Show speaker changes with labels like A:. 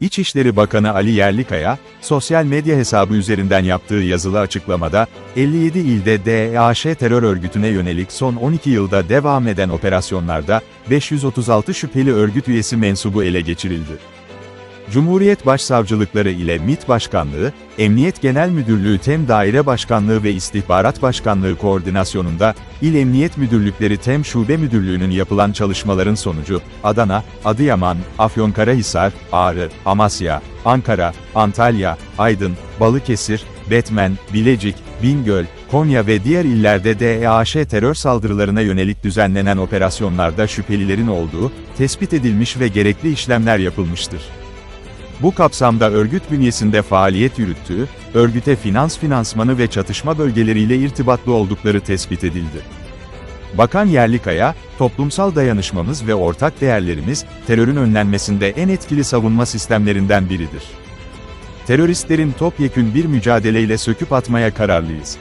A: İçişleri Bakanı Ali Yerlikaya, sosyal medya hesabı üzerinden yaptığı yazılı açıklamada, 57 ilde DEAŞ terör örgütüne yönelik son 12 yılda devam eden operasyonlarda, 536 şüpheli örgüt üyesi mensubu ele geçirildi. Cumhuriyet Başsavcılıkları ile MİT Başkanlığı, Emniyet Genel Müdürlüğü TEM Daire Başkanlığı ve İstihbarat Başkanlığı koordinasyonunda, İl Emniyet Müdürlükleri TEM Şube Müdürlüğü'nün yapılan çalışmaların sonucu, Adana, Adıyaman, Afyonkarahisar, Ağrı, Amasya, Ankara, Antalya, Aydın, Balıkesir, Batman, Bilecik, Bingöl, Konya ve diğer illerde DEAŞ terör saldırılarına yönelik düzenlenen operasyonlarda şüphelilerin olduğu, tespit edilmiş ve gerekli işlemler yapılmıştır. Bu kapsamda örgüt bünyesinde faaliyet yürüttüğü, örgüte finans finansmanı ve çatışma bölgeleriyle irtibatlı oldukları tespit edildi. Bakan Yerlikaya, toplumsal dayanışmamız ve ortak değerlerimiz, terörün önlenmesinde en etkili savunma sistemlerinden biridir. Teröristlerin topyekün bir mücadeleyle söküp atmaya kararlıyız.